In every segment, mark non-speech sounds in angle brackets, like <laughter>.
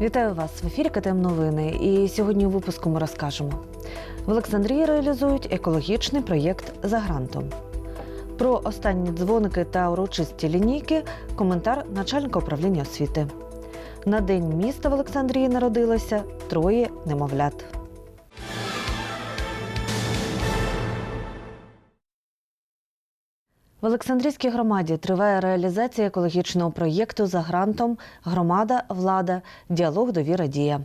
Вітаю вас в ефірі КТМ Новини. І сьогодні у випуску ми розкажемо. В Олександрії реалізують екологічний проєкт за грантом. Про останні дзвоники та урочисті лінійки коментар начальника управління освіти. На день міста в Олександрії народилося троє немовлят. В Олександрійській громаді триває реалізація екологічного проєкту за грантом Громада, влада, діалог, довіра, дія.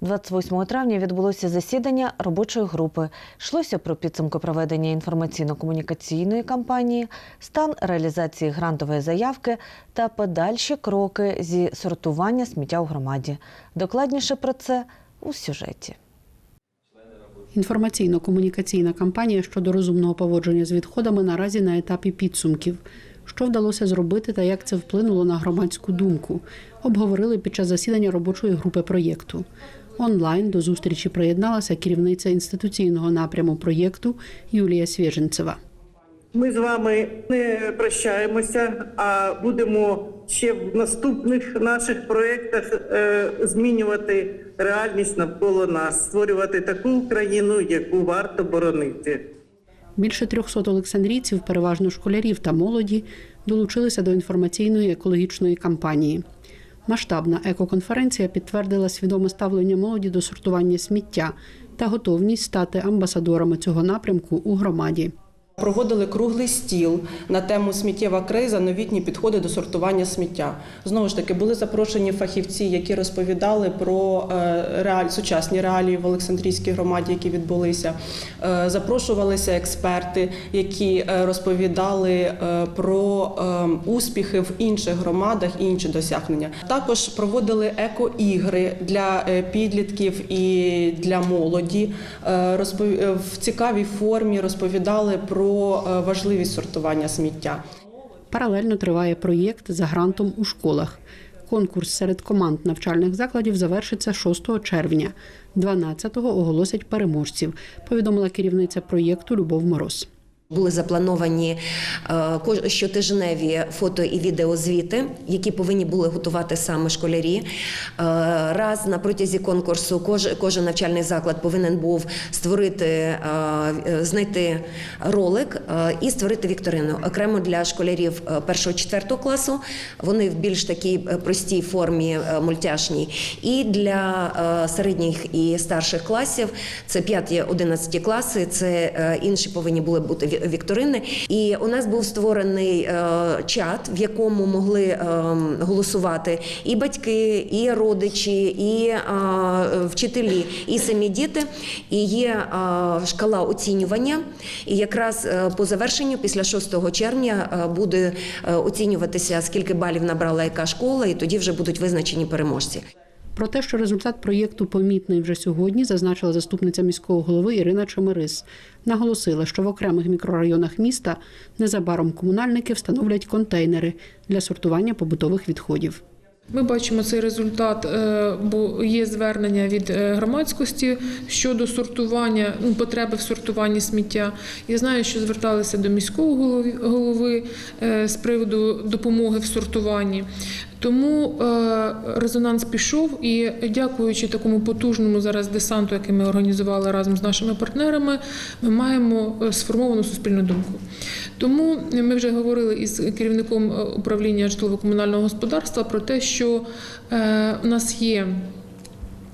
28 травня відбулося засідання робочої групи. Йшлося про підсумки проведення інформаційно-комунікаційної кампанії, стан реалізації грантової заявки та подальші кроки зі сортування сміття у громаді. Докладніше про це у сюжеті. Інформаційно-комунікаційна кампанія щодо розумного поводження з відходами наразі на етапі підсумків. Що вдалося зробити та як це вплинуло на громадську думку, обговорили під час засідання робочої групи проєкту. Онлайн до зустрічі приєдналася керівниця інституційного напряму проєкту Юлія Свєженцева. Ми з вами не прощаємося, а будемо ще в наступних наших проєктах е, змінювати реальність навколо нас, створювати таку Україну, яку варто боронити. Більше 300 олександрійців, переважно школярів та молоді, долучилися до інформаційної екологічної кампанії. Масштабна екоконференція підтвердила свідоме ставлення молоді до сортування сміття та готовність стати амбасадорами цього напрямку у громаді. Проводили круглий стіл на тему сміттєва криза, новітні підходи до сортування сміття. Знову ж таки, були запрошені фахівці, які розповідали про е, реаль... сучасні реалії в Олександрійській громаді, які відбулися. Е, Запрошувалися експерти, які е, розповідали про успіхи в інших громадах і інші досягнення. Також проводили еко-ігри для підлітків і для молоді. В цікавій формі розповідали про е, важливість сортування сміття. Паралельно триває проєкт за грантом у школах. Конкурс серед команд навчальних закладів завершиться 6 червня. 12-го оголосять переможців, повідомила керівниця проєкту Любов Мороз. Були заплановані е, щотижневі фото і відеозвіти, які повинні були готувати саме школярі. Е, Раз на протязі конкурсу кожен навчальний заклад повинен був створити, е, знайти ролик і створити вікторину. Окремо для школярів 1-4 класу. Вони в більш такій простій формі мультяшній. І для середніх і старших класів це 5-11 класи. Це інші повинні були бути вікторини. І у нас був створений е, чат, в якому могли е, голосувати і батьки, і родичі, і е, вчителі, і самі діти. І є шкала оцінювання. І якраз по завершенню, після 6 червня, буде оцінюватися, скільки балів набрала яка школа, і тоді вже будуть визначені переможці. Про те, що результат проєкту помітний вже сьогодні, зазначила заступниця міського голови Ірина Чемерис. Наголосила, що в окремих мікрорайонах міста незабаром комунальники встановлять контейнери для сортування побутових відходів. Ми бачимо цей результат, е, бо є звернення від е, громадськості щодо сортування, ну, потреби в сортуванні сміття. Я знаю, що зверталися до міського голови, голови е, з приводу допомоги в сортуванні. Тому е, резонанс пішов, і дякуючи такому потужному зараз десанту, який ми організували разом з нашими партнерами, ми маємо е, сформовану суспільну думку. Тому ми вже говорили із керівником е, управління житлово-комунального господарства про те, що у нас є.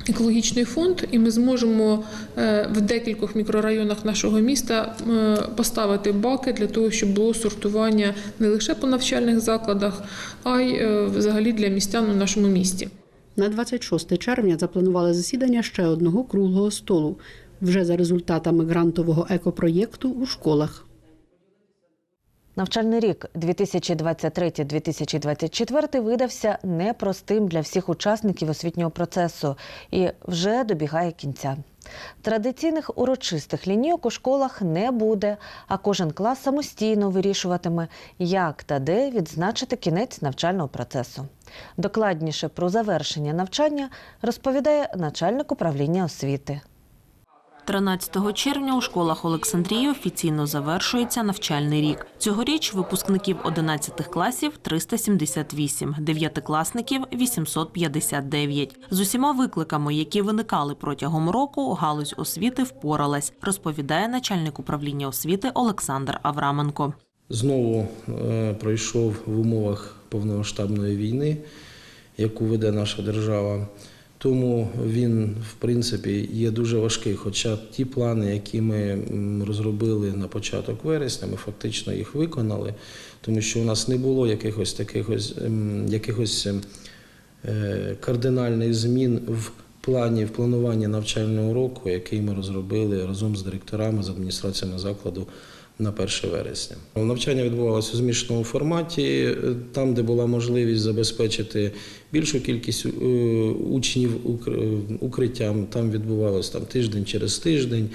Екологічний фонд, і ми зможемо е, в декількох мікрорайонах нашого міста е, поставити баки для того, щоб було сортування не лише по навчальних закладах, а й е, взагалі для містян у нашому місті. На 26 червня запланували засідання ще одного круглого столу вже за результатами грантового екопроєкту у школах. Навчальний рік 2023-2024 видався непростим для всіх учасників освітнього процесу і вже добігає кінця. Традиційних урочистих лінійок у школах не буде, а кожен клас самостійно вирішуватиме, як та де відзначити кінець навчального процесу. Докладніше про завершення навчання розповідає начальник управління освіти. 13 червня у школах Олександрії офіційно завершується навчальний рік. Цьогоріч випускників 11 класів 378, дев'ятикласників 859. З усіма викликами, які виникали протягом року, галузь освіти впоралась, розповідає начальник управління освіти Олександр Авраменко. знову е, пройшов в умовах повномасштабної війни, яку веде наша держава. Тому він, в принципі, є дуже важкий. Хоча ті плани, які ми розробили на початок вересня, ми фактично їх виконали, тому що у нас не було якихось таких ось, якихось ем, е, кардинальних змін в плані в плануванні навчального року, який ми розробили разом з директорами з адміністраціями закладу на 1 вересня. Навчання відбувалося у змішаному форматі, е, там, де була можливість забезпечити більшу кількість е, учнів е, укриттям, там відбувалося там тиждень через тиждень.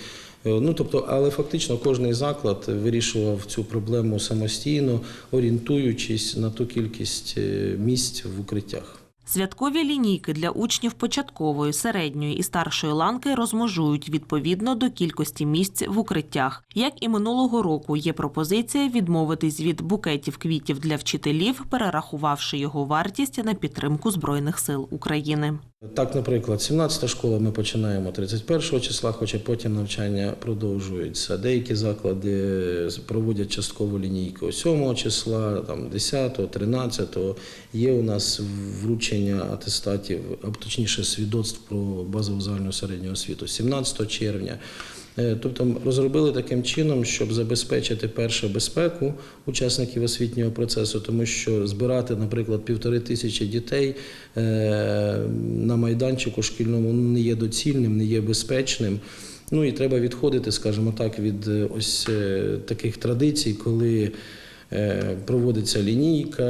Ну тобто, але фактично кожний заклад вирішував цю проблему самостійно, орієнтуючись на ту кількість місць в укриттях. Святкові лінійки для учнів початкової, середньої і старшої ланки розмежують відповідно до кількості місць в укриттях. Як і минулого року, є пропозиція відмовитись від букетів квітів для вчителів, перерахувавши його вартість на підтримку збройних сил України. Так, наприклад, 17-та школа ми починаємо 31 числа, хоча потім навчання продовжується. Деякі заклади проводять часткову лінійку 7 числа, там 10, 13. Є у нас вручення атестатів, а точніше свідоцтв про базову загальну середню освіту 17 червня. Е, Тобто розробили таким чином, щоб забезпечити перше безпеку учасників освітнього процесу, тому що збирати, наприклад, півтори тисячі дітей е, на майданчику шкільному ну, не є доцільним, не є безпечним. Ну і треба відходити, скажімо так, від е, ось таких традицій, коли проводиться лінійка.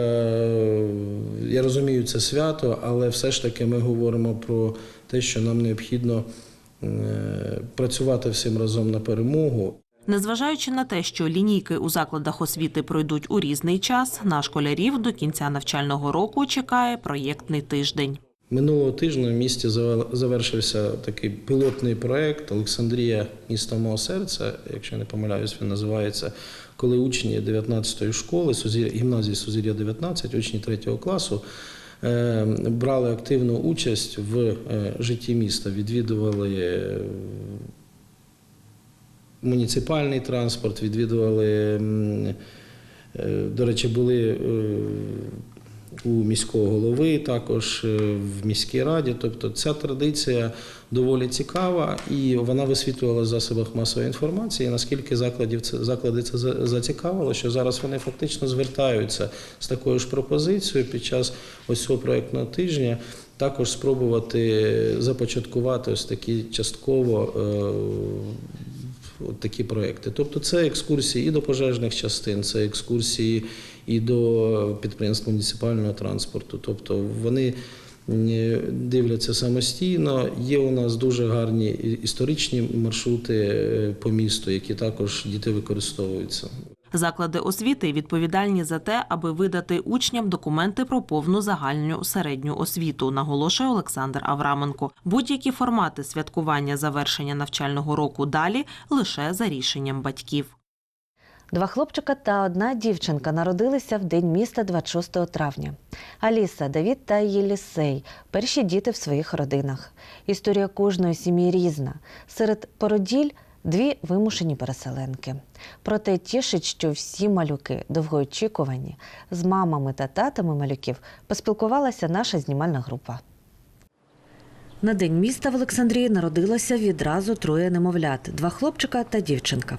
Я розумію, це свято, але все ж таки ми говоримо про те, що нам необхідно працювати всім разом на перемогу. Незважаючи на те, що лінійки у закладах освіти пройдуть у різний час, на школярів до кінця навчального року чекає проєктний тиждень. Минулого тижня в місті завершився такий пілотний проект Олександрія місто мого серця, якщо я не помиляюсь, він називається, коли учні 19-ї школи, гімназії Сузір'я 19, учні 3 класу, е, брали активну участь в е, житті міста, відвідували е, муніципальний транспорт, відвідували, е, до речі, були е, у міського голови, також е, в міській раді. Тобто ця традиція доволі цікава і вона висвітлювала в засобах масової інформації. Наскільки закладів це заклади це за- зацікавило, що зараз вони фактично звертаються з такою ж пропозицією під час ось цього проектного тижня. Також спробувати започаткувати ось такі частково е, такі проекти. Тобто це екскурсії і до пожежних частин, це екскурсії і до підприємств муніципального транспорту. Тобто вони дивляться самостійно. Є у нас дуже гарні історичні маршрути е, по місту, які також діти використовуються. Заклади освіти відповідальні за те, аби видати учням документи про повну загальну середню освіту, наголошує Олександр Авраменко. Будь-які формати святкування завершення навчального року далі лише за рішенням батьків. Два хлопчика та одна дівчинка народилися в день міста 26 травня. Аліса, Давід та Єлісей перші діти в своїх родинах. Історія кожної сім'ї різна. Серед породіль дві вимушені переселенки. Проте тішить, що всі малюки довгоочікувані. З мамами та татами малюків поспілкувалася наша знімальна група. На день міста в Олександрії народилося відразу троє немовлят: два хлопчика та дівчинка.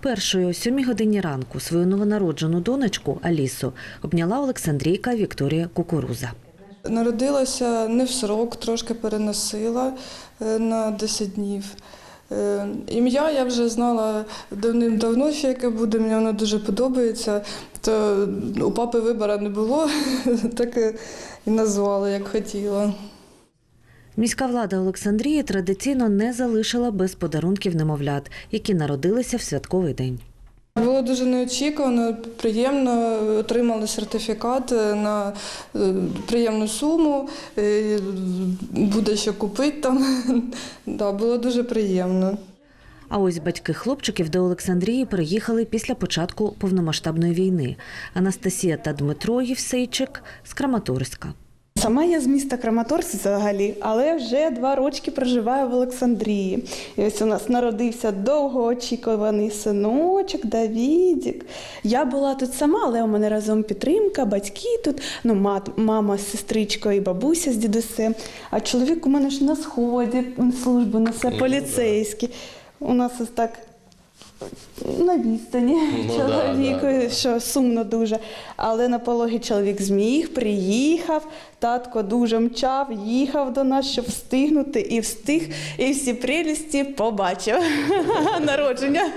Першою о сьомій годині ранку свою новонароджену донечку Алісу обняла Олександрійка Вікторія Кукуруза. Народилася не в срок, трошки переносила е, на 10 днів. Е, Ім'я я вже знала давним-давно, що яке буде, мені воно дуже подобається. То у папи вибору не було, <laughs> так і назвала, як хотіла. Міська влада Олександрії традиційно не залишила без подарунків немовлят, які народилися в святковий день. Було дуже неочікувано, приємно, отримали сертифікат на е, приємну суму, е, буде що купити там. <laughs> Да, було дуже приємно. А ось батьки хлопчиків до Олександрії приїхали після початку повномасштабної війни. Анастасія та Дмитро Євсейчик з Краматорська. Сама я з міста Краматорськ взагалі, але вже два рочки проживаю в Олександрії. І ось у нас народився довгоочікуваний синочок Давідік. Я була тут сама, але у мене разом підтримка, батьки тут, ну, мат, мама з сестричкою і бабуся з дідусем. А чоловік у мене ж на сході службу несе поліцейський. У нас ось так на відстані Ну, да, чоловіку, да, да. що сумно дуже. Але на пологі чоловік зміг, приїхав, татко дуже мчав, їхав до нас, щоб встигнути, і встиг, і всі прелісті побачив <laughs> народження.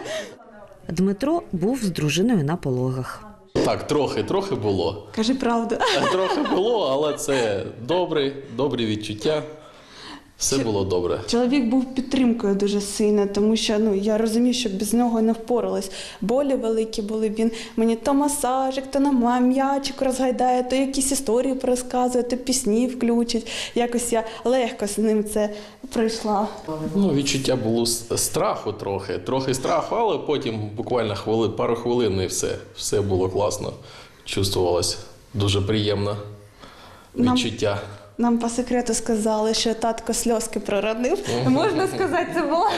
Дмитро був з дружиною на пологах. Так, трохи, трохи було. Кажи правду. Трохи було, але це добре, добрі відчуття. Все було добре. Чоловік був підтримкою дуже сильно, тому що ну я розумію, що без нього не впоралась. Болі великі були. Він мені то масажик, то на м'ячик розгайдає, то якісь історії розказує, то пісні включить. Якось я легко з ним це пройшла. Ну, відчуття було страху трохи, трохи страху, але потім буквально хвили, пару хвилин і все. Все було класно. Чувствувалось дуже приємно відчуття. Нам по секрету сказали, що татко сльозки проронив. Можна сказати, це було.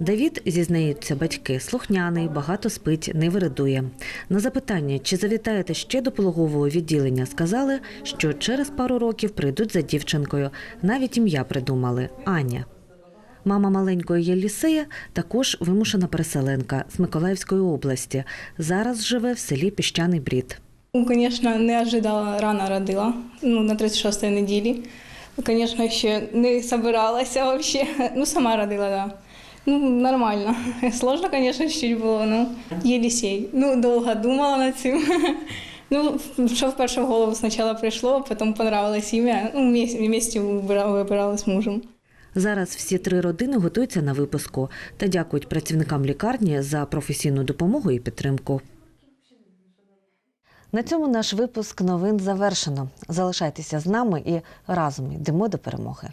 Давід, зізнаються батьки, слухняний, багато спить, не виридує. На запитання, чи завітаєте ще до пологового відділення, сказали, що через пару років прийдуть за дівчинкою. Навіть ім'я придумали Аня. Мама маленької Єлісея також вимушена переселенка з Миколаївської області. Зараз живе в селі Піщаний Брід. Ну, Звісно, не ожидала, рано родила, ну, на 36-й неділі. Звісно, ще не собиралася взагалі. Ну, сама родила, так. Да. Ну, нормально. <laughs> Сложно, звісно, чуть було, ну, Єлісей. Ну, довго думала над цим. <laughs> Ну, що вперше в голову спочатку прийшло, а потім понравилось ім'я. Ну, вибирали, вибирали з мужем. Зараз всі три родини готуються на випуску та дякують працівникам лікарні за професійну допомогу і підтримку. На цьому наш випуск новин завершено. Залишайтеся з нами і разом йдемо до перемоги.